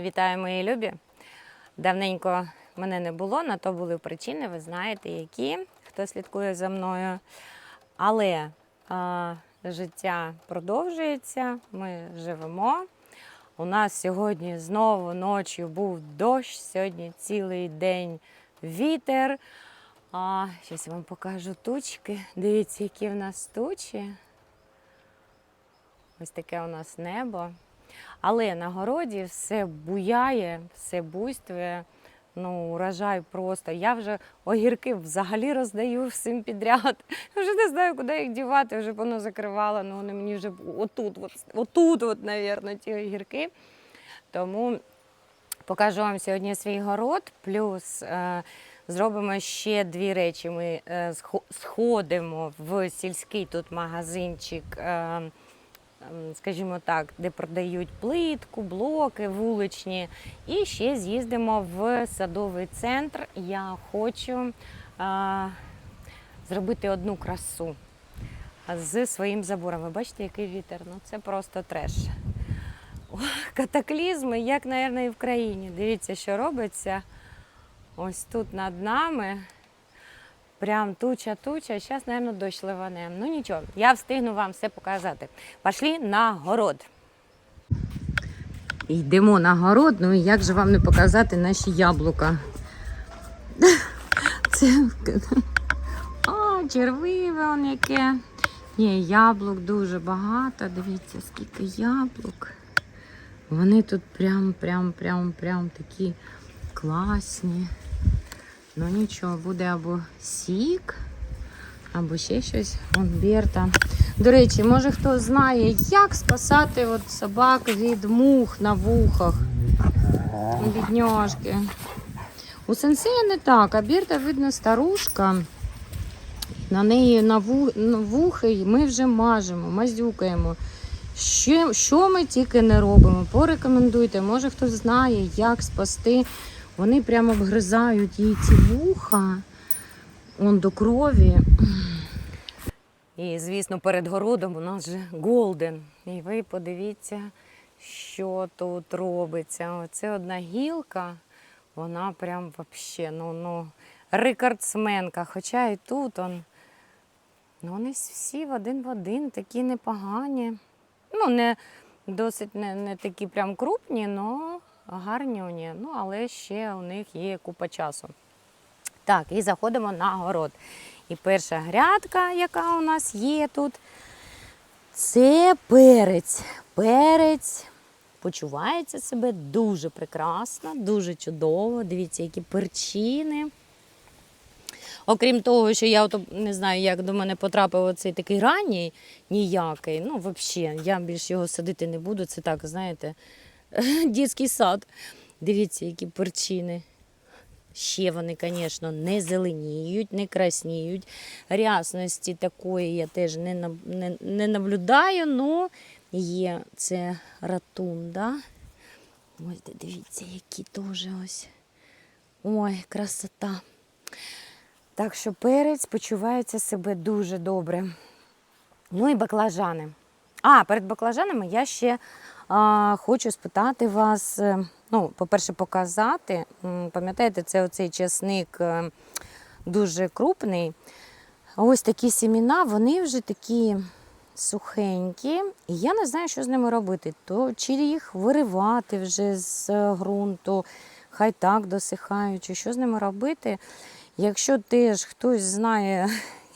Вітаю, мої любі. Давненько мене не було, на то були причини, ви знаєте, які, хто слідкує за мною. Але а, життя продовжується, ми живемо. У нас сьогодні знову ночі був дощ, сьогодні цілий день вітер. А, Щось я вам покажу тучки. Дивіться, які в нас тучі. Ось таке у нас небо. Але на городі все буяє, все буйствує. Ну, урожай просто. Я вже огірки взагалі роздаю всім підряд. Вже не знаю, куди їх дівати, вже воно закривало. Ну, вони мені вже отут, от, отут, от, навірно, ті огірки. Тому покажу вам сьогодні свій город. Плюс е, зробимо ще дві речі. Ми е, сходимо в сільський тут магазинчик. Е, скажімо так, де продають плитку, блоки вуличні. І ще з'їздимо в садовий центр. Я хочу а, зробити одну красу з своїм забором. Ви бачите, який вітер? Ну це просто треш. Катаклізми, як, мабуть, і в країні. Дивіться, що робиться ось тут над нами. Прям туча, туча. Зараз, мабуть, дощ ливане. Ну нічого, я встигну вам все показати. Пішли на город. Йдемо на город. Ну і як же вам не показати наші яблука? Це О, червиве он яке. Ні, яблук дуже багато. Дивіться, скільки яблук. Вони тут прям, прям, прям, прям такі класні. Ну нічого, буде або сік, або ще щось. Вон Берта. До речі, може хто знає, як спасати от собак від мух на вухах. Бідняшки. У сенсея не так, а Берта, видно, старушка. На неї на вухи ми вже мажемо, мазюкаємо. Що, що ми тільки не робимо? Порекомендуйте, може хтось знає, як спасти. Вони прямо обгризають їй ці вуха он до крові. І, звісно, перед городом у нас же голден. І ви подивіться, що тут робиться. Оце одна гілка, вона прям вообще, ну, ну, рекордсменка. Хоча і тут он, ну, вони всі в один в один, такі непогані. Ну, не досить не, не такі прям крупні, але гарні вони. Ну, але ще у них є купа часу. Так, і заходимо на город. І перша грядка, яка у нас є тут, це перець. Перець почувається себе дуже прекрасно, дуже чудово. Дивіться, які перчини. Окрім того, що я не знаю, як до мене потрапив оцей такий ранній ніякий. Ну, взагалі, я більше його садити не буду. Це так, знаєте, дитячий сад. Дивіться, які перчини. Ще вони, звісно, не зеленіють, не красніють. Рясності такої я теж не, не, не наблюдаю, але є це ратунда. Ось дивіться, які теж ось. Ой, красота. Так що перець почувається себе дуже добре. Ну і баклажани. А, перед баклажанами я ще а, хочу спитати вас. е, Ну, по-перше, показати. Пам'ятаєте, це оцей часник е, дуже крупний. Ось такі сіміна, вони вже такі сухенькі. І я не знаю, що з ними робити. То чи їх виривати вже з е, ґрунту, хай так досихають, чи що з ними робити. Якщо теж хтось знає,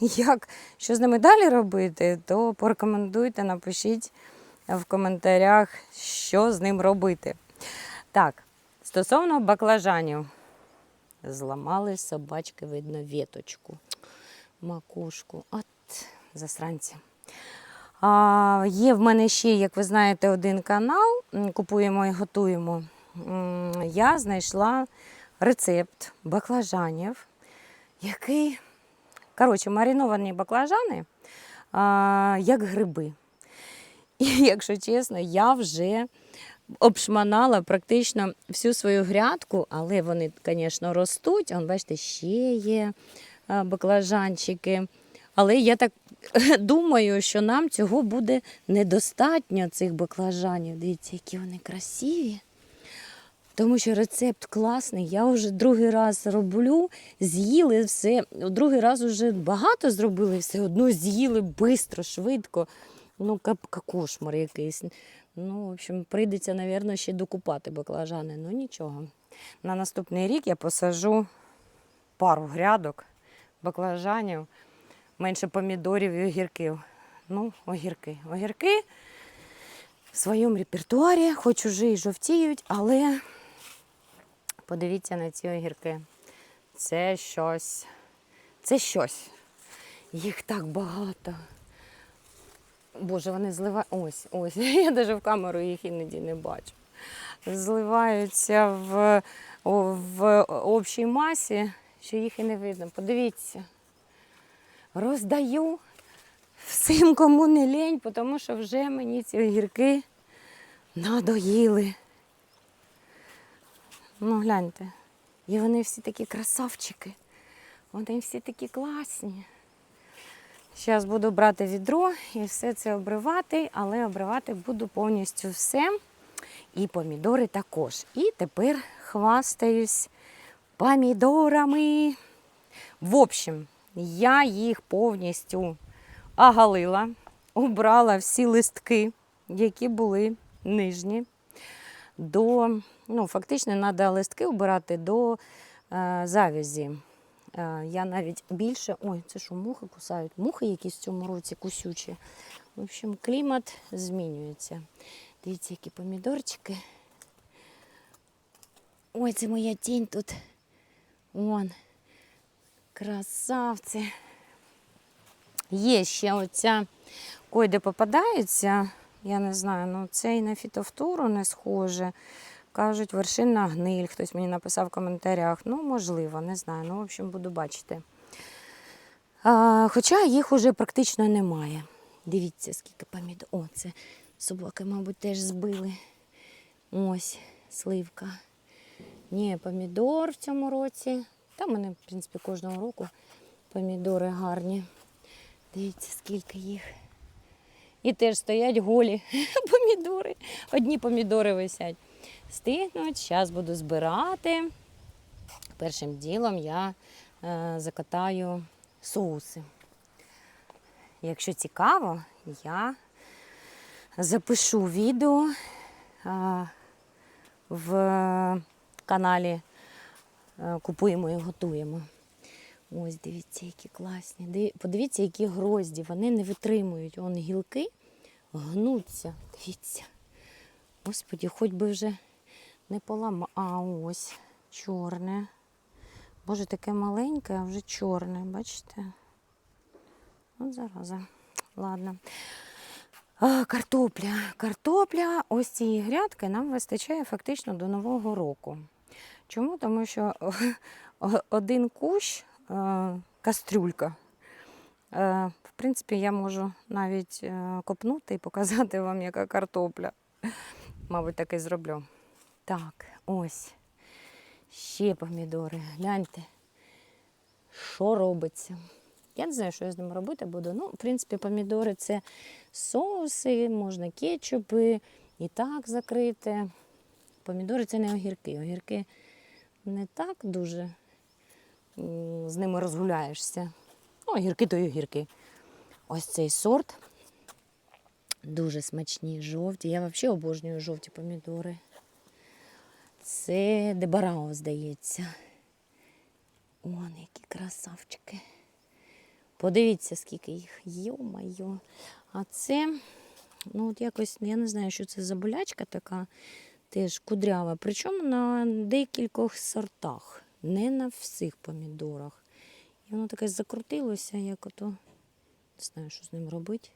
як, що з ними далі робити, то порекомендуйте, напишіть в коментарях, що з ним робити. Так, стосовно баклажанів. Зламали собачки, видно, віточку, макушку. От засранці. А, є в мене ще, як ви знаєте, один канал. Купуємо і готуємо. Я знайшла рецепт баклажанів, який, коротше, мариновані баклажани, а, як гриби. І, якщо чесно, я вже обшманала практично всю свою грядку, але вони, звісно, ростуть. Он, бачите, ще є баклажанчики. Але я так думаю, що нам цього буде недостатньо, цих баклажанів. Дивіться, які вони красиві. Тому що рецепт класний. Я вже другий раз роблю, з'їли все. Другий раз вже багато зробили, все одно з'їли швидко, швидко. Ну, кошмар якийсь. Ну, в общем, прийдеться, мабуть, ще докупати баклажани. Ну нічого. На наступний рік я посажу пару грядок баклажанів, менше помідорів і огірків. Ну, огірки. Огірки в своєму репертуарі, хоч уже і жовтіють, але подивіться на ці огірки. Це щось. Це щось. Їх так багато. Боже, вони зливають. Ось, ось. Я навіть в камеру їх іноді не бачу. Зливаються в, в общій масі, що їх і не видно. Подивіться. Роздаю всім, кому не лень, тому що вже мені ці огірки надоїли. Ну, гляньте. І вони всі такі красавчики. Вони всі такі класні. Зараз буду брати відро і все це обривати, але обривати буду повністю все. І помідори також. І тепер хвастаюсь помідорами. В общем, я їх повністю оголила, убрала всі листки, які були нижні. До, ну, фактично, треба листки обирати до е, завязі. Е, я навіть більше. Ой, це що, мухи кусають? Мухи якісь в цьому році кусючі. В общем, клімат змінюється. Дивіться, які помідорчики. Ой, це моя тінь тут. Вон. Красавці. Є ще оця койде попадається. Я не знаю, ну це і на фітофтору не схоже. Кажуть, вершинна гниль. Хтось мені написав в коментарях. Ну, можливо, не знаю. Ну, в общем, буду бачити. А, хоча їх уже практично немає. Дивіться, скільки помідор. О, це собаки, мабуть, теж збили. Ось сливка. Ні, помідор в цьому році. Та мене, в принципі, кожного року помідори гарні. Дивіться, скільки їх. І теж стоять голі помідори. Одні помідори висять. Стигнуть, зараз буду збирати. Першим ділом я е, закатаю соуси. Якщо цікаво, я запишу відео е, в каналі е, Купуємо і готуємо. Ось, дивіться, які класні. Подивіться, які грозді. Вони не витримують. Он гілки гнуться. Дивіться. Господі, хоч би вже не полама. А ось чорне. Боже, таке маленьке, а вже чорне, бачите? От зараза. Ладно. А, картопля. Картопля, ось цієї грядки нам вистачає фактично до Нового року. Чому? Тому що один кущ, кастрюлька. Е, В принципі, я можу навіть е, копнути і показати вам, яка картопля. Мабуть, так і зроблю. Так, ось. Ще помідори. Гляньте, що робиться. Я не знаю, що я з ними робити буду. Ну, в принципі, помідори це соуси, можна кетчупи, і так закрити. Помідори це не огірки. Огірки не так дуже з ними розгуляєшся. Ну, огірки то й огірки. Ось цей сорт. Дуже смачні, жовті. Я взагалі обожнюю жовті помідори. Це Дебарао, здається. Вон, які красавчики. Подивіться, скільки їх. Йо-майо. А це, ну от якось, я не знаю, що це за болячка така, теж кудрява. Причому на декількох сортах, не на всіх помідорах. І воно таке закрутилося, як ото. Не знаю, що з ним робити.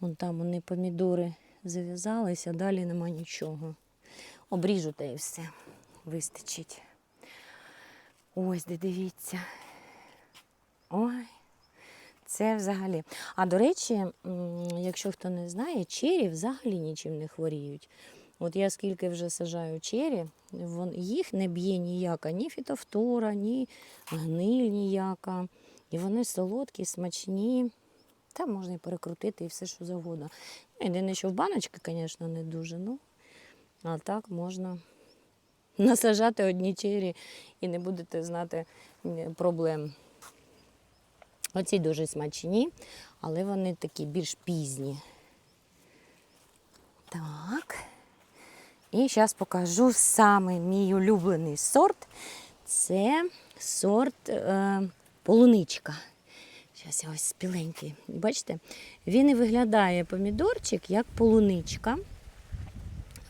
Вон там вони помідори зав'язалися, далі нема нічого. Обріжу та і все. Вистачить. Ось де дивіться. Ой, це взагалі. А до речі, якщо хто не знає, чері взагалі нічим не хворіють. От я скільки вже сажаю чері, їх не б'є ніяка, ні фітофтора, ні гниль ніяка. І вони солодкі, смачні. Та можна і перекрутити і все, що завгодно. Ну, Єдине, що в баночки, звісно, не дуже. Ну, а так можна насажати одні чері і не будете знати проблем. Оці дуже смачні, але вони такі більш пізні. Так. І зараз покажу саме мій улюблений сорт. Це сорт е, полуничка. Зараз я ось спіленький. Бачите? Він і виглядає помідорчик як полуничка.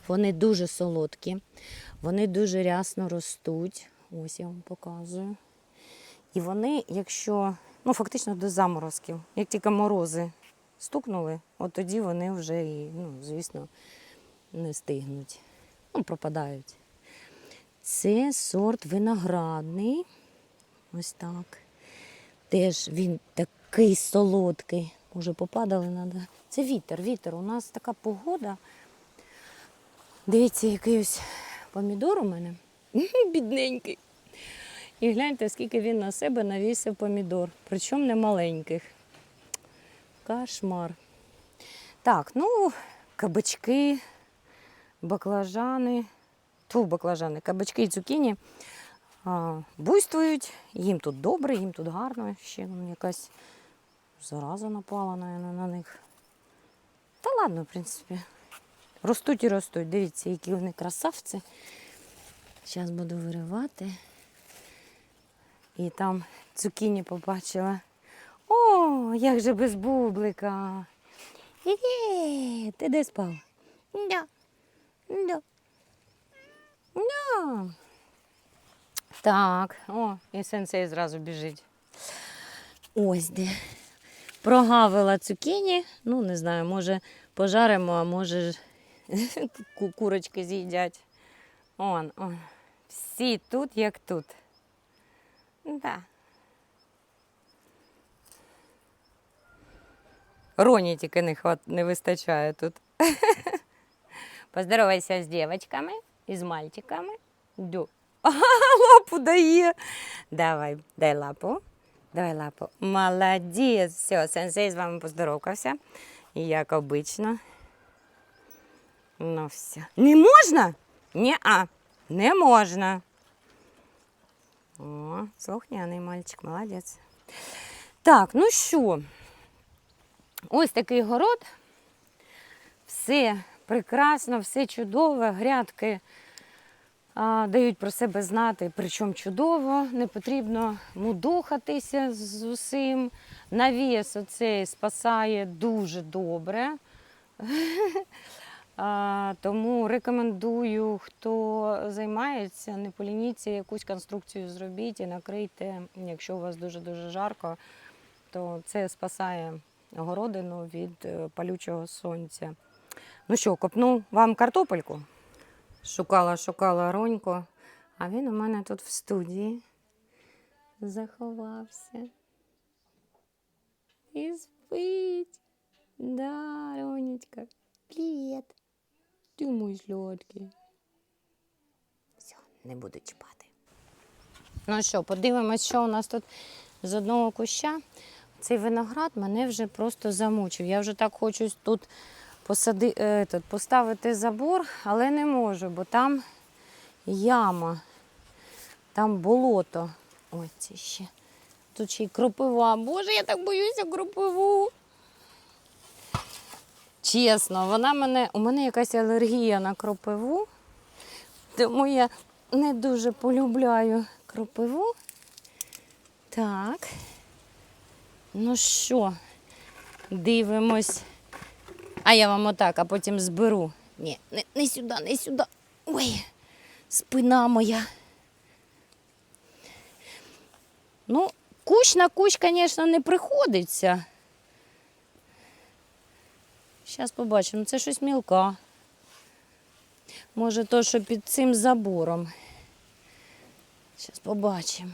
Вони дуже солодкі, вони дуже рясно ростуть. Ось я вам показую. І вони, якщо, ну фактично до заморозків, як тільки морози стукнули, от тоді вони вже і, ну, звісно, не стигнуть. Ну, пропадають. Це сорт виноградний. Ось так. Теж він такий солодкий. Може, попадали надо. Це вітер, вітер. У нас така погода. Дивіться, який ось помідор у мене. Бідненький. І гляньте, скільки він на себе навісив помідор. Причому не маленьких. Кошмар. Так, ну, кабачки, баклажани. Тьфу, баклажани, кабачки і цукіні буйствують. Їм тут добре, їм тут гарно. Ще якась зараза напала на них. Та ладно, в принципі. Ростуть і ростуть. Дивіться, які вони красавці. Зараз буду виривати. І там цукіні побачила. О, як же без бублика. Іди, ти де спав? Да. Да. Да. Так, о, і сенсей зразу біжить. Ось де. Прогавила цукіні. Ну, не знаю, може пожаримо, а може ж курочки з'їдять. Он, он. Всі тут, як тут. Да. Роні тільки не, хват... не вистачає тут. Поздоровайся з дівчатками і з мальчиками. Ду. Ага, лапу дає. Давай, дай лапу. Давай лапу. Молодець. Все, сенсей з вами поздоровкався. Як обично. Ну все. Не можна? Ні-а, не можна. О, слухняний мальчик, молодець. Так, ну що, ось такий город. Все прекрасно, все чудово, грядки а, дають про себе знати, причому чудово, не потрібно мудохатися з усім. Навіс оцей спасає дуже добре. А, тому рекомендую, хто займається, не полініться, якусь конструкцію зробіть і накрийте, якщо у вас дуже-дуже жарко, то це спасає городину від е, палючого сонця. Ну що, копну вам картопельку? Шукала, шукала Роньку, а він у мене тут в студії заховався. І спить. Да, Ронечка. Привіт. Ти мій сладкий. Все, не буду чіпати. Ну що, подивимось, що у нас тут з одного куща. Цей виноград мене вже просто замучив. Я вже так хочу тут посади, е, тут, поставити забор, але не можу, бо там яма, там болото. Ось це ще. Тут ще й кропива. Боже, я так боюся кропиву. Чесно, вона мене, у мене якась алергія на кропиву, тому я не дуже полюбляю кропиву. Так. Ну що, дивимось. А я вам отак, а потім зберу. Ні, не, не сюди, не сюди. Ой, спина моя. Ну, кущ на кущ, звісно, не приходиться. Зараз побачимо. Це щось мілка. Може, то, що під цим забором. Зараз побачимо.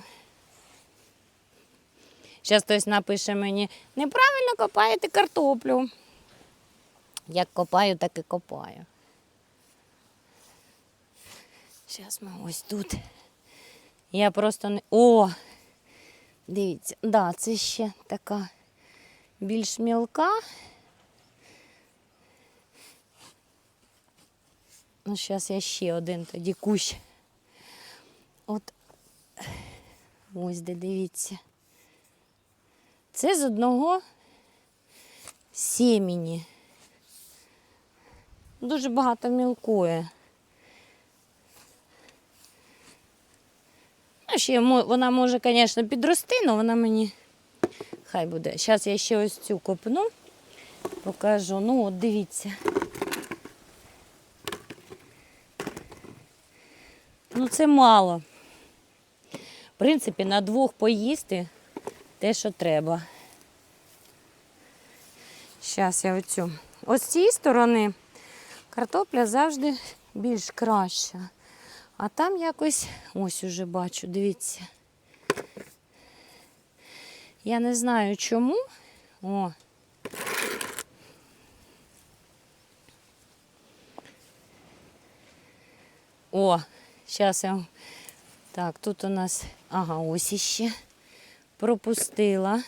Зараз хтось напише мені, неправильно копаєте картоплю. Як копаю, так і копаю. Зараз ми ось тут. Я просто не. О! Дивіться, да, це ще така більш мілка. Ну, зараз я ще один тоді кущ От ось де дивіться. Це з одного сімені. Дуже багато мілкує. Ну, ще вона може, звісно, підрости, але вона мені хай буде. Зараз я ще ось цю копну, покажу. Ну, от дивіться. Ну, це мало. В принципі, на двох поїсти те, що треба. Зараз я оцю. Ось з цієї сторони картопля завжди більш краща. А там якось ось уже бачу, дивіться. Я не знаю чому. О. О, зараз я. Так, тут у нас. Ага, ось іще. Пропустила.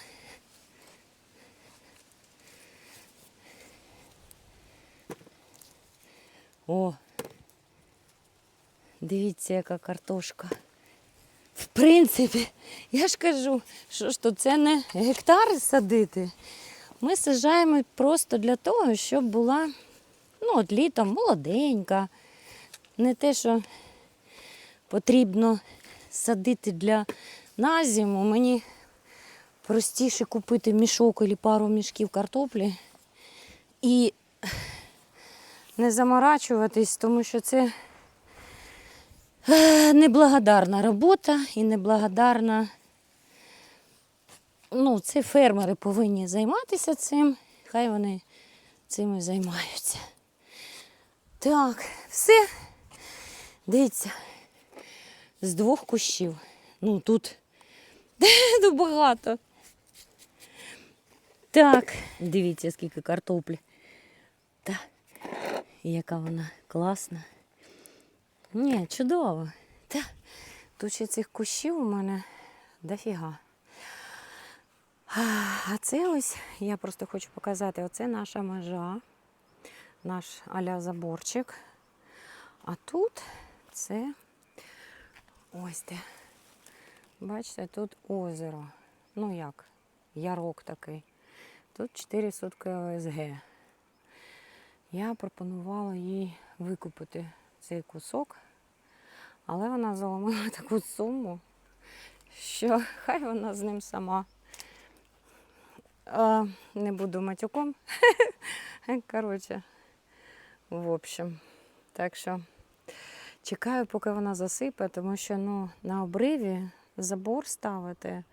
О, дивіться, яка картошка. В принципі, я ж кажу, що ж то це не гектари садити. Ми саджаємо просто для того, щоб була ну, от літом молоденька. Не те, що потрібно садити для на зиму. Мені простіше купити мішок або пару мішків картоплі і не заморачуватись, тому що це е, неблагодарна робота і неблагодарна. Ну, це фермери повинні займатися цим, хай вони цим і займаються. Так, все. Дивіться, з двох кущів. Ну, тут ну, багато. Так, дивіться, скільки картоплі. І яка вона класна. Ні, чудово. Та, тут ще цих кущів у мене дофіга. А це ось, я просто хочу показати, оце наша межа, наш аля заборчик. А тут це ось де. Бачите, тут озеро. Ну як, ярок такий. Тут 4 сотки ОСГ. Я пропонувала їй викупити цей кусок, але вона заломила таку суму, що хай вона з ним сама. А, не буду матюком. Коротше, в общем. Так що чекаю, поки вона засипе, тому що ну, на обриві забор ставити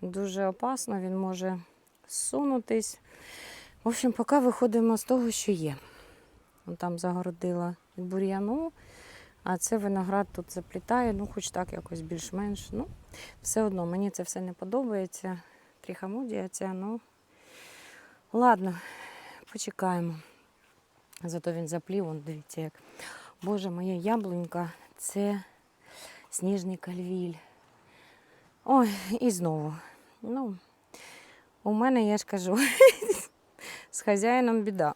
дуже опасно, він може сунутись. В общем, поки виходимо з того, що є. Вон Там загородила бур'яну, а це виноград тут заплітає, ну хоч так якось більш-менш. Ну, все одно мені це все не подобається. Тріхамудія ця, ну ладно, почекаємо. Зато він заплів, он дивіться як. Боже, моя яблунька це сніжний кальвіль. Ой, і знову. Ну, у мене, я ж кажу, з хазяїном біда.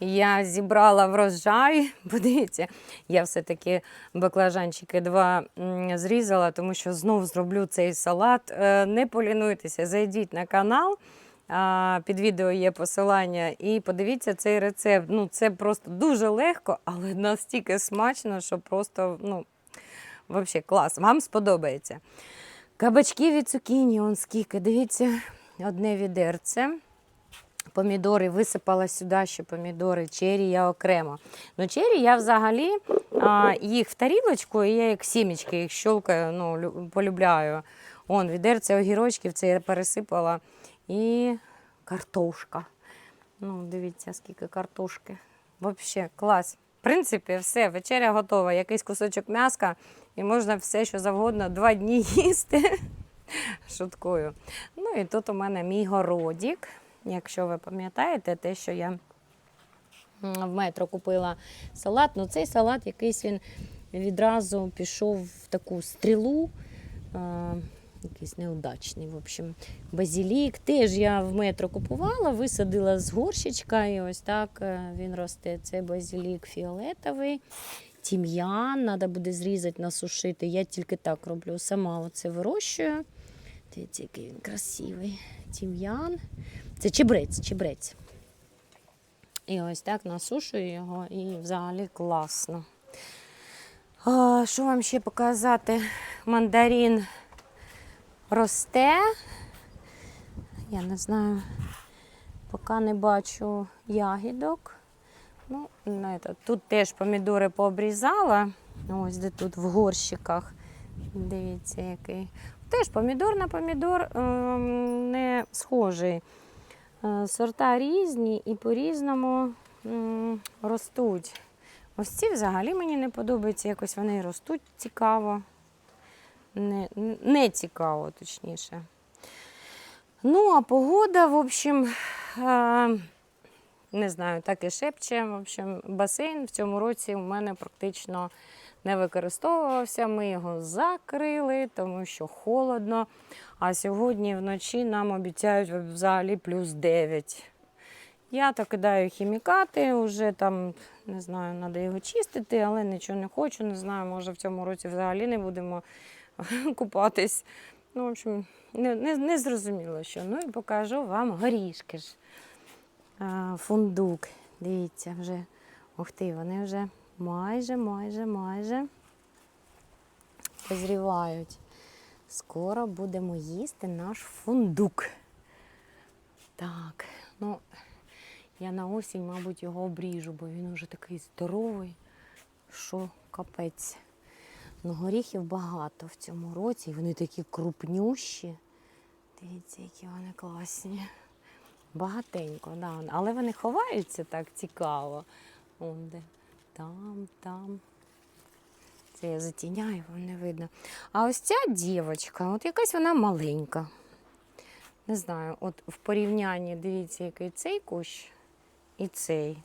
Я зібрала врожай. Подивіться, я все-таки баклажанчики два зрізала, тому що знов зроблю цей салат. Е, Не полінуйтеся, зайдіть на канал. Під відео є посилання і подивіться цей рецепт. Ну, це просто дуже легко, але настільки смачно, що просто ну, взагалі клас. Вам сподобається. Кабачки від цукіні, он скільки. Дивіться, одне відерце. Помідори висипала сюди ще помідори, чері я окремо. Ну, чері я взагалі а, їх в тарілочку, і я як сімечки їх щолкаю, ну, полюбляю. Он, відерце огірочків, це я пересипала. І картошка. Ну, дивіться, скільки картошки. Взагалі, клас. В принципі, все, вечеря готова. Якийсь кусочок м'яска, і можна все, що завгодно, два дні їсти. Шуткую. Ну і тут у мене мій городік. Якщо ви пам'ятаєте, те, що я в метро купила салат. Ну, цей салат якийсь він відразу пішов в таку стрілу. Якийсь неудачний. В общем, базілік. Теж я в метро купувала, висадила з горщичка, і ось так е, він росте. Це базілік фіолетовий. Тім'ян, треба буде зрізати, насушити. Я тільки так роблю. Сама оце вирощую. Дивіться, який він красивий. Тім'ян. Це чебрець, чебрець. І ось так насушую його і взагалі класно. А, що вам ще показати? Мандарин росте. Я не знаю, поки не бачу ягідок. Ну. Тут теж помідори пообрізала. Ось де тут в горщиках. Дивіться, який. Теж помідор на помідор ем, не схожий. Е, Сорта різні і по-різному ростуть. Ось ці взагалі мені не подобаються, якось вони ростуть цікаво. Не, не цікаво, точніше. Ну, а погода, в общем, е, не знаю, так і шепче. В общем, басейн в цьому році у мене практично не використовувався. Ми його закрили, тому що холодно. А сьогодні вночі нам обіцяють взагалі плюс 9. Я то кидаю хімікати, вже там, не знаю, треба його чистити, але нічого не хочу, не знаю, може в цьому році взагалі не будемо купатись. Ну, в общем, не, не, не зрозуміло, що. Ну і покажу вам горішки ж. А, фундук. Дивіться, вже. Ух ти, вони вже майже, майже, майже позрівають. Скоро будемо їсти наш фундук. Так, ну, я на осінь, мабуть, його обріжу, бо він вже такий здоровий, що капець. Ну, горіхів багато в цьому році, і вони такі крупнющі. Дивіться, які вони класні. Багатенько, да. але вони ховаються так цікаво. Он де. Там, там. Це я затіняю, вам не видно. А ось ця дівчинка, от якась вона маленька. Не знаю, от в порівнянні дивіться, який цей кущ і цей.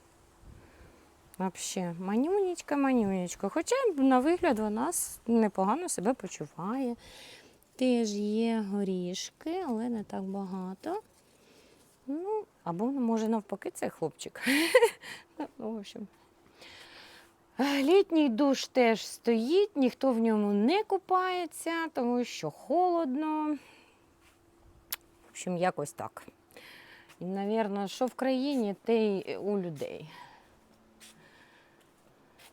Взагалі, манюнечка, манюнечка. Хоча на вигляд вона непогано себе почуває. Теж є горішки, але не так багато. Ну, або може навпаки це хлопчик. Ну, в общем. Літній душ теж стоїть, ніхто в ньому не купається, тому що холодно. В общем, якось так. І, навірно, що в країні, те й у людей.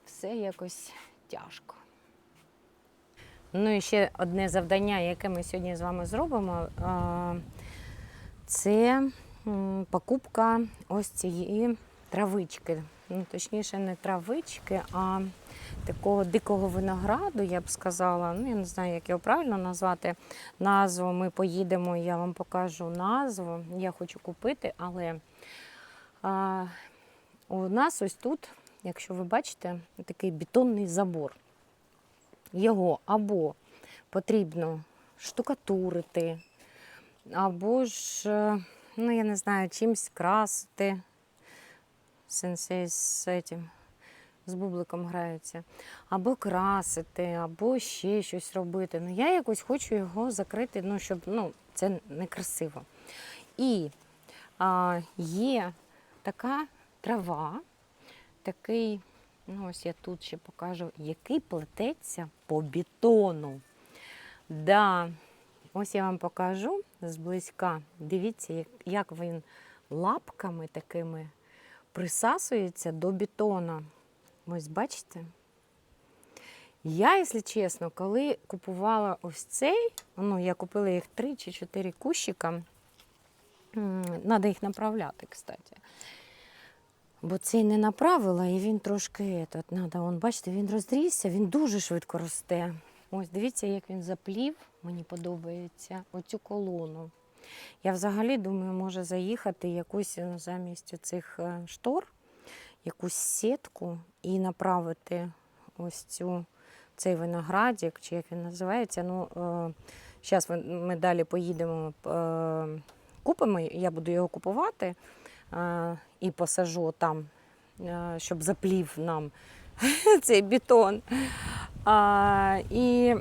Все якось тяжко. Ну і ще одне завдання, яке ми сьогодні з вами зробимо, це покупка ось цієї травички. Ну, точніше, не травички, а такого дикого винограду, я б сказала. Ну, я не знаю, як його правильно назвати. Назву ми поїдемо, я вам покажу назву. Я хочу купити, але а, у нас ось тут, якщо ви бачите, такий бетонний забор. Його або потрібно штукатурити, або ж, е, ну я не знаю, чимось красити. Сенсей з цим, з бубликом граються. Або красити, або ще щось робити. Ну, я якось хочу його закрити, ну, щоб ну, це некрасиво. І а, є така трава, такий, ну ось я тут ще покажу, який плететься по бетону. Да, ось я вам покажу зблизька. Дивіться, як він лапками такими присасується до бетона. Ось бачите? Я, якщо чесно, коли купувала ось цей, ну, я купила їх 3 чи 4 кущика, треба їх направляти, кстати. Бо цей не направила, і він трошки этот, надо, он, бачите, він розрісся, він дуже швидко росте. Ось дивіться, як він заплів. Мені подобається оцю колону. Я взагалі думаю, може заїхати якусь е, замість цих штор, якусь сітку і направити ось цю, цей виноградик, чи як він називається. Ну, зараз ми далі поїдемо, е, купимо, я буду його купувати е, і посажу там, е, щоб заплів нам цей бетон. А, і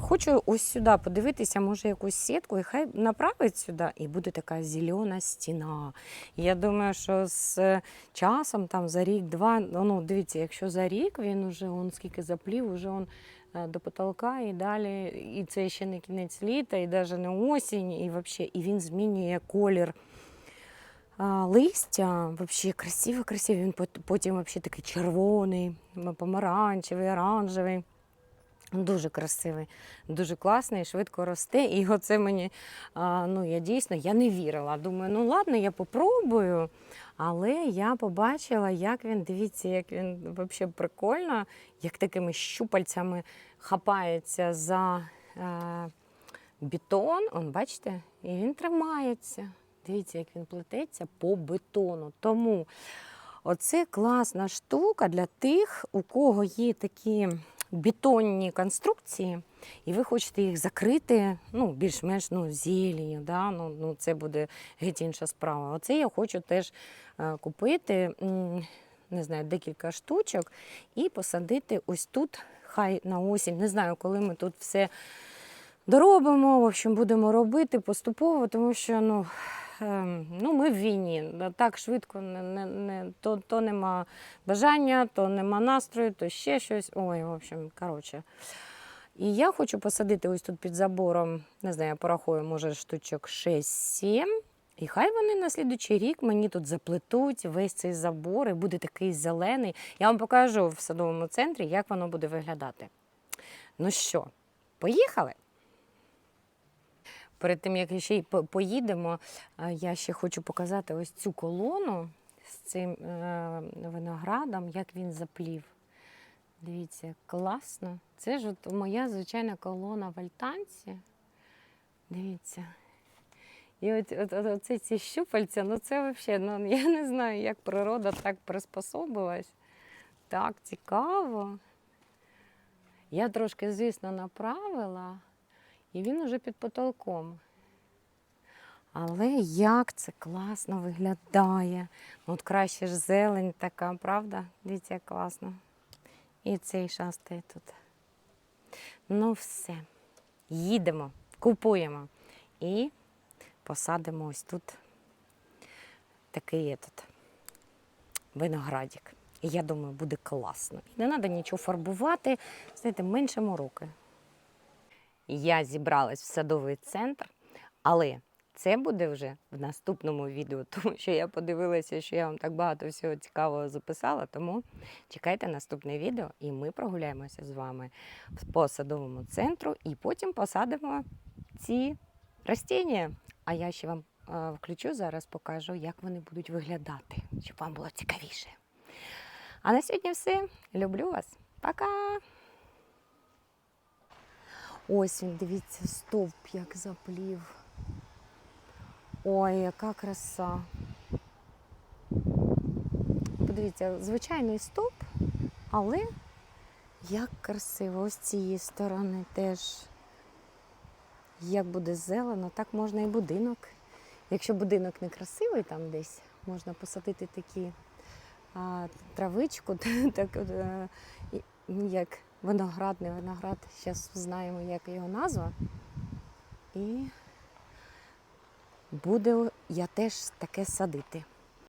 хочу ось сюди подивитися, може, якусь сітку, і хай направить сюди, і буде така зелена стіна. Я думаю, що з часом, там за рік-два, ну ну, дивіться, якщо за рік він уже он скільки заплів, уже он е, до потолка і далі, і це ще не кінець літа, і навіть не осінь, і вообще, і він змінює колір. Листя вообще красиво, красиво. Він потім вообще такий червоний, помаранчевий, оранжевий. Дуже красивий, дуже класний, швидко росте. І оце мені, ну я дійсно я не вірила. Думаю, ну ладно, я попробую. Але я побачила, як він, дивіться, як він взагалі прикольно, як такими щупальцями хапається за е, бетон. Он, бачите, і він тримається. Дивіться, як він плететься по бетону. Тому оце класна штука для тих, у кого є такі бетонні конструкції, і ви хочете їх закрити ну, більш-менш ну, зеленю. Да? Ну, ну, це буде геть інша справа. Оце я хочу теж е, купити. Не знаю, декілька штучок і посадити ось тут, хай на осінь. Не знаю, коли ми тут все доробимо, в общем, будемо робити поступово, тому що ну, ну, ми в війні. Так швидко не, не, не, то, то нема бажання, то нема настрою, то ще щось. Ой, в общем, коротше. І я хочу посадити ось тут під забором, не знаю, я порахую, може, штучок 6-7. І хай вони на слідучий рік мені тут заплетуть весь цей забор і буде такий зелений. Я вам покажу в садовому центрі, як воно буде виглядати. Ну що, поїхали? Перед тим, як ще й поїдемо, е, я ще хочу показати ось цю колону з цим е, виноградом, як він заплів. Дивіться, класно. Це ж от моя звичайна колона в альтанці. Дивіться. І от, от, от, оці ці щупальця, ну це взагалі, ну я не знаю, як природа так приспособилась. Так, цікаво. Я трошки, звісно, направила, і він уже під потолком. Але як це класно виглядає. Ну, От краще ж зелень така, правда? Дивіться, як класно. І цей шастає тут. Ну, все. Їдемо, купуємо і посадимо ось тут такий этот виноградик. І я думаю, буде класно. І не треба нічого фарбувати, знаєте, менше мороки. Я зібралась в садовий центр, але це буде вже в наступному відео, тому що я подивилася, що я вам так багато всього цікавого записала. Тому чекайте наступне відео, і ми прогуляємося з вами по садовому центру і потім посадимо ці ростіння. А я ще вам е, включу зараз, покажу, як вони будуть виглядати, щоб вам було цікавіше. А на сьогодні все. Люблю вас. Пока! Ось він, дивіться, стовп як заплів. Ой, яка краса. Подивіться, звичайний стовп, але як красиво. Ось з цієї сторони теж. Як буде зелено, так можна і будинок. Якщо будинок не красивий там десь, можна посадити такі а, травичку, так, е, як виноградний виноград. Зараз знаємо, як його назва. І буду я теж таке садити.